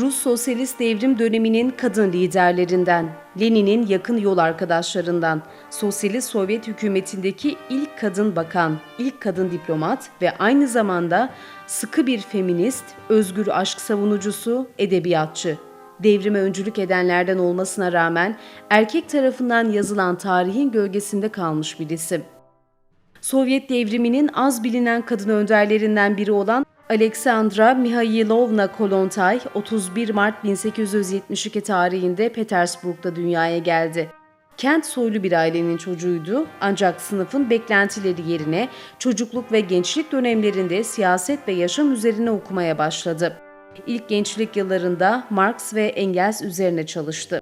Rus Sosyalist Devrim döneminin kadın liderlerinden, Lenin'in yakın yol arkadaşlarından, Sosyalist Sovyet hükümetindeki ilk kadın bakan, ilk kadın diplomat ve aynı zamanda sıkı bir feminist, özgür aşk savunucusu, edebiyatçı. Devrime öncülük edenlerden olmasına rağmen erkek tarafından yazılan tarihin gölgesinde kalmış bir isim. Sovyet devriminin az bilinen kadın önderlerinden biri olan Aleksandra Mihailovna Kolontay 31 Mart 1872 tarihinde Petersburg'da dünyaya geldi. Kent soylu bir ailenin çocuğuydu ancak sınıfın beklentileri yerine çocukluk ve gençlik dönemlerinde siyaset ve yaşam üzerine okumaya başladı. İlk gençlik yıllarında Marx ve Engels üzerine çalıştı.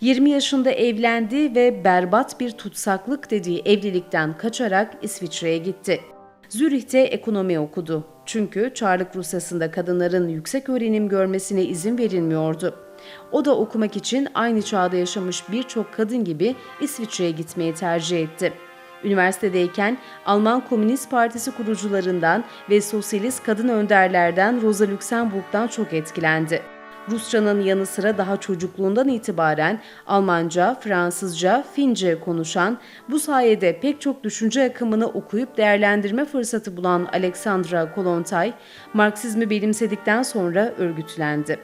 20 yaşında evlendi ve berbat bir tutsaklık dediği evlilikten kaçarak İsviçre'ye gitti. Zürih'te ekonomi okudu. Çünkü Çarlık Rusyası'nda kadınların yüksek öğrenim görmesine izin verilmiyordu. O da okumak için aynı çağda yaşamış birçok kadın gibi İsviçre'ye gitmeyi tercih etti. Üniversitedeyken Alman Komünist Partisi kurucularından ve sosyalist kadın önderlerden Rosa Luxemburg'dan çok etkilendi. Rusçanın yanı sıra daha çocukluğundan itibaren Almanca, Fransızca, Fince konuşan, bu sayede pek çok düşünce akımını okuyup değerlendirme fırsatı bulan Alexandra Kolontay, Marksizmi benimsedikten sonra örgütlendi.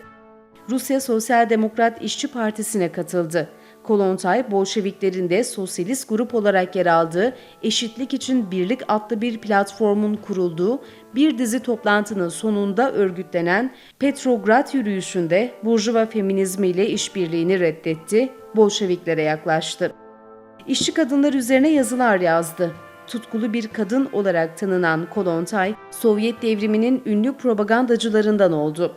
Rusya Sosyal Demokrat İşçi Partisi'ne katıldı. Kolontay, Bolşeviklerin de sosyalist grup olarak yer aldığı Eşitlik için Birlik adlı bir platformun kurulduğu bir dizi toplantının sonunda örgütlenen Petrograd yürüyüşünde Burjuva feminizmiyle işbirliğini reddetti, Bolşeviklere yaklaştı. İşçi kadınlar üzerine yazılar yazdı. Tutkulu bir kadın olarak tanınan Kolontay, Sovyet devriminin ünlü propagandacılarından oldu.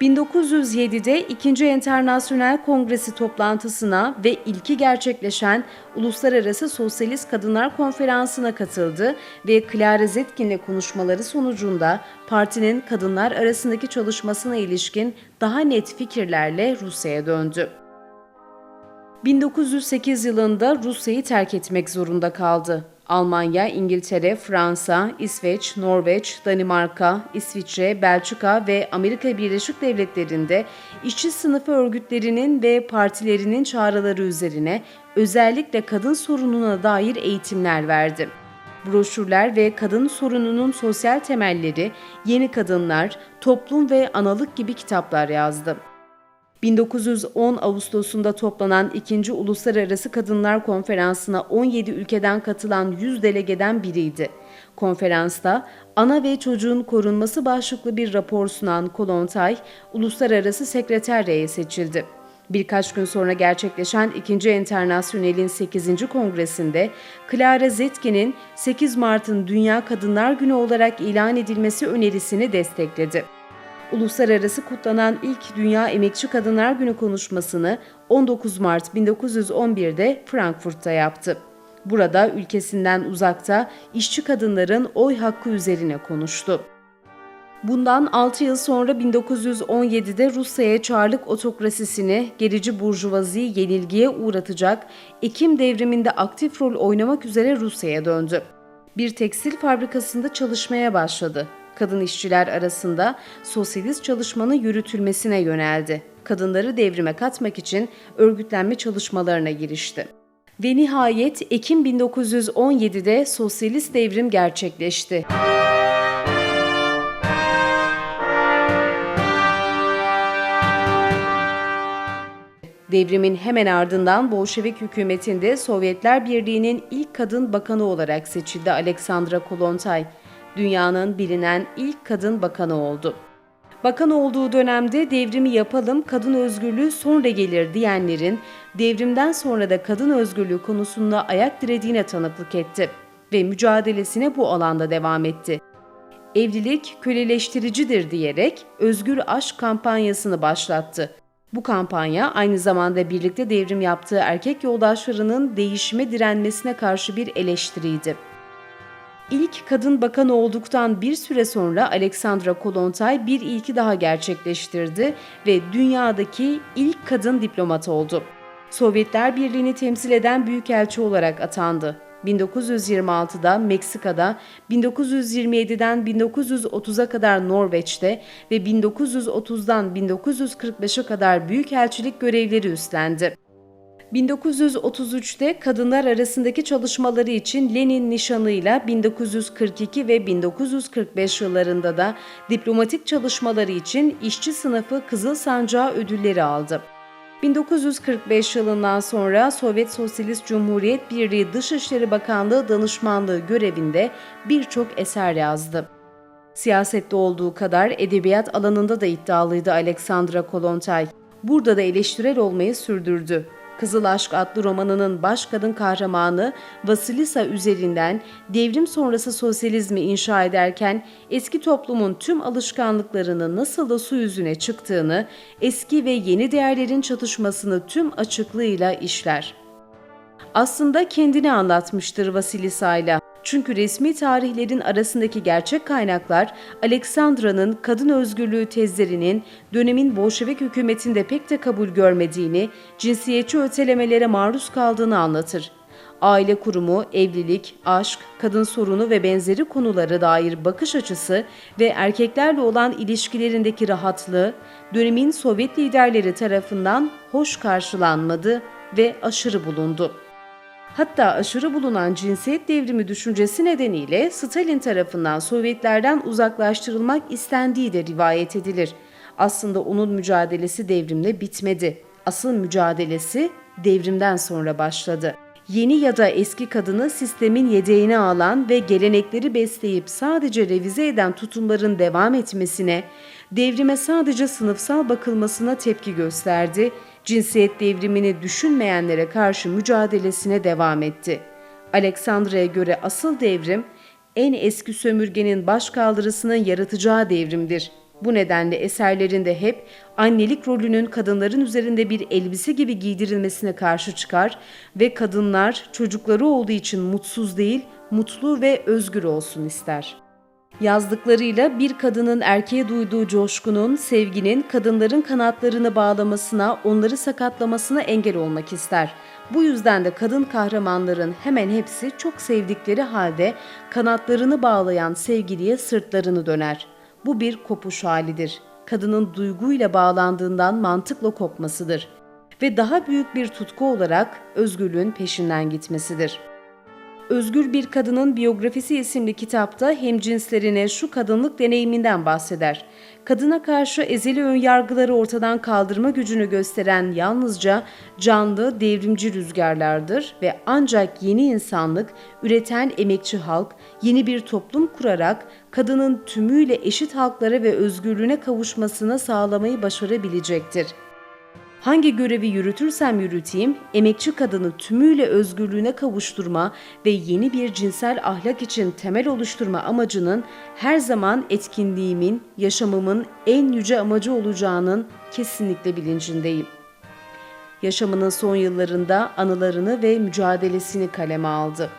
1907'de 2. Enternasyonel Kongresi toplantısına ve ilki gerçekleşen Uluslararası Sosyalist Kadınlar Konferansı'na katıldı ve Clara Zetkin'le konuşmaları sonucunda partinin kadınlar arasındaki çalışmasına ilişkin daha net fikirlerle Rusya'ya döndü. 1908 yılında Rusya'yı terk etmek zorunda kaldı. Almanya, İngiltere, Fransa, İsveç, Norveç, Danimarka, İsviçre, Belçika ve Amerika Birleşik Devletleri'nde işçi sınıfı örgütlerinin ve partilerinin çağrıları üzerine özellikle kadın sorununa dair eğitimler verdi. Broşürler ve kadın sorununun sosyal temelleri, yeni kadınlar, toplum ve analık gibi kitaplar yazdı. 1910 Ağustos'unda toplanan 2. Uluslararası Kadınlar Konferansı'na 17 ülkeden katılan 100 delegeden biriydi. Konferansta ana ve çocuğun korunması başlıklı bir rapor sunan Kolontay, uluslararası sekreterliğe seçildi. Birkaç gün sonra gerçekleşen 2. Enternasyonel'in 8. kongresinde Clara Zetkin'in 8 Mart'ın Dünya Kadınlar Günü olarak ilan edilmesi önerisini destekledi uluslararası kutlanan ilk Dünya Emekçi Kadınlar Günü konuşmasını 19 Mart 1911'de Frankfurt'ta yaptı. Burada ülkesinden uzakta işçi kadınların oy hakkı üzerine konuştu. Bundan 6 yıl sonra 1917'de Rusya'ya Çarlık otokrasisini, gerici burjuvaziyi yenilgiye uğratacak Ekim devriminde aktif rol oynamak üzere Rusya'ya döndü. Bir tekstil fabrikasında çalışmaya başladı kadın işçiler arasında sosyalist çalışmanın yürütülmesine yöneldi. Kadınları devrime katmak için örgütlenme çalışmalarına girişti. Ve nihayet Ekim 1917'de sosyalist devrim gerçekleşti. Devrimin hemen ardından Bolşevik hükümetinde Sovyetler Birliği'nin ilk kadın bakanı olarak seçildi Aleksandra Kolontay dünyanın bilinen ilk kadın bakanı oldu. Bakan olduğu dönemde devrimi yapalım, kadın özgürlüğü sonra gelir diyenlerin devrimden sonra da kadın özgürlüğü konusunda ayak dirediğine tanıklık etti ve mücadelesine bu alanda devam etti. Evlilik köleleştiricidir diyerek özgür aşk kampanyasını başlattı. Bu kampanya aynı zamanda birlikte devrim yaptığı erkek yoldaşlarının değişime direnmesine karşı bir eleştiriydi. İlk kadın bakan olduktan bir süre sonra Alexandra Kolontay bir ilki daha gerçekleştirdi ve dünyadaki ilk kadın diplomat oldu. Sovyetler Birliği'ni temsil eden büyükelçi olarak atandı. 1926'da Meksika'da, 1927'den 1930'a kadar Norveç'te ve 1930'dan 1945'e kadar büyükelçilik görevleri üstlendi. 1933'te kadınlar arasındaki çalışmaları için Lenin nişanıyla 1942 ve 1945 yıllarında da diplomatik çalışmaları için işçi sınıfı Kızıl Sancağı ödülleri aldı. 1945 yılından sonra Sovyet Sosyalist Cumhuriyet Birliği Dışişleri Bakanlığı danışmanlığı görevinde birçok eser yazdı. Siyasette olduğu kadar edebiyat alanında da iddialıydı Alexandra Kollontai. Burada da eleştirel olmayı sürdürdü. Kızıl Aşk adlı romanının baş kadın kahramanı Vasilisa üzerinden devrim sonrası sosyalizmi inşa ederken eski toplumun tüm alışkanlıklarını nasıl da su yüzüne çıktığını, eski ve yeni değerlerin çatışmasını tüm açıklığıyla işler. Aslında kendini anlatmıştır Vasilisa'yla. Çünkü resmi tarihlerin arasındaki gerçek kaynaklar Aleksandra'nın kadın özgürlüğü tezlerinin dönemin Bolşevik hükümetinde pek de kabul görmediğini, cinsiyetçi ötelemelere maruz kaldığını anlatır. Aile kurumu, evlilik, aşk, kadın sorunu ve benzeri konulara dair bakış açısı ve erkeklerle olan ilişkilerindeki rahatlığı dönemin Sovyet liderleri tarafından hoş karşılanmadı ve aşırı bulundu. Hatta aşırı bulunan cinsiyet devrimi düşüncesi nedeniyle Stalin tarafından Sovyetlerden uzaklaştırılmak istendiği de rivayet edilir. Aslında onun mücadelesi devrimle bitmedi. Asıl mücadelesi devrimden sonra başladı. Yeni ya da eski kadını sistemin yedeğine alan ve gelenekleri besleyip sadece revize eden tutumların devam etmesine, devrime sadece sınıfsal bakılmasına tepki gösterdi cinsiyet devrimini düşünmeyenlere karşı mücadelesine devam etti. Alexandra'ya göre asıl devrim, en eski sömürgenin başkaldırısının yaratacağı devrimdir. Bu nedenle eserlerinde hep annelik rolünün kadınların üzerinde bir elbise gibi giydirilmesine karşı çıkar ve kadınlar çocukları olduğu için mutsuz değil, mutlu ve özgür olsun ister. Yazdıklarıyla bir kadının erkeğe duyduğu coşkunun, sevginin kadınların kanatlarını bağlamasına, onları sakatlamasına engel olmak ister. Bu yüzden de kadın kahramanların hemen hepsi çok sevdikleri halde kanatlarını bağlayan sevgiliye sırtlarını döner. Bu bir kopuş halidir. Kadının duyguyla bağlandığından mantıkla kopmasıdır ve daha büyük bir tutku olarak özgürlüğün peşinden gitmesidir.'' Özgür Bir Kadının Biyografisi isimli kitapta hemcinslerine şu kadınlık deneyiminden bahseder. Kadına karşı ezeli önyargıları ortadan kaldırma gücünü gösteren yalnızca canlı, devrimci rüzgarlardır ve ancak yeni insanlık, üreten emekçi halk, yeni bir toplum kurarak kadının tümüyle eşit haklara ve özgürlüğüne kavuşmasını sağlamayı başarabilecektir.'' Hangi görevi yürütürsem yürüteyim, emekçi kadını tümüyle özgürlüğüne kavuşturma ve yeni bir cinsel ahlak için temel oluşturma amacının her zaman etkinliğimin, yaşamımın en yüce amacı olacağının kesinlikle bilincindeyim. Yaşamının son yıllarında anılarını ve mücadelesini kaleme aldı.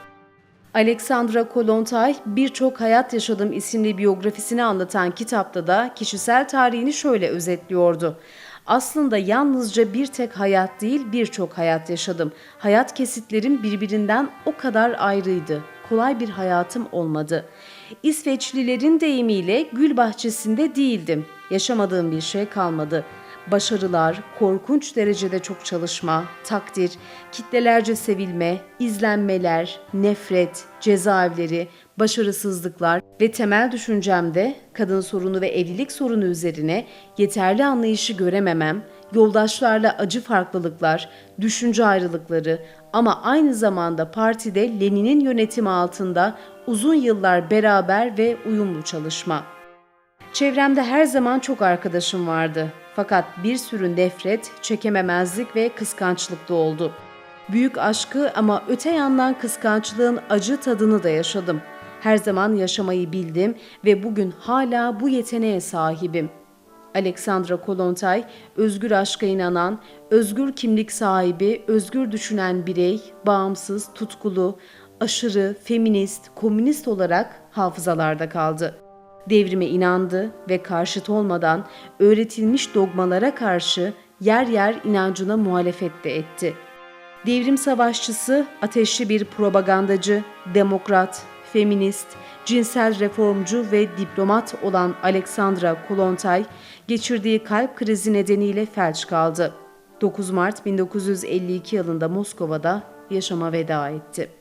Alexandra Kollontai Birçok Hayat Yaşadım isimli biyografisini anlatan kitapta da kişisel tarihini şöyle özetliyordu. Aslında yalnızca bir tek hayat değil birçok hayat yaşadım. Hayat kesitlerim birbirinden o kadar ayrıydı. Kolay bir hayatım olmadı. İsveçlilerin deyimiyle gül bahçesinde değildim. Yaşamadığım bir şey kalmadı.'' başarılar, korkunç derecede çok çalışma, takdir, kitlelerce sevilme, izlenmeler, nefret, cezaevleri, başarısızlıklar ve temel düşüncemde kadın sorunu ve evlilik sorunu üzerine yeterli anlayışı görememem, yoldaşlarla acı farklılıklar, düşünce ayrılıkları ama aynı zamanda partide Lenin'in yönetimi altında uzun yıllar beraber ve uyumlu çalışma. Çevremde her zaman çok arkadaşım vardı. Fakat bir sürü nefret, çekememezlik ve kıskançlık da oldu. Büyük aşkı ama öte yandan kıskançlığın acı tadını da yaşadım. Her zaman yaşamayı bildim ve bugün hala bu yeteneğe sahibim. Alexandra Kollontai, özgür aşka inanan, özgür kimlik sahibi, özgür düşünen birey, bağımsız, tutkulu, aşırı, feminist, komünist olarak hafızalarda kaldı.'' Devrime inandı ve karşıt olmadan öğretilmiş dogmalara karşı yer yer inancına muhalefet de etti. Devrim savaşçısı, ateşli bir propagandacı, demokrat, feminist, cinsel reformcu ve diplomat olan Alexandra Kollontaj geçirdiği kalp krizi nedeniyle felç kaldı. 9 Mart 1952 yılında Moskova'da yaşama veda etti.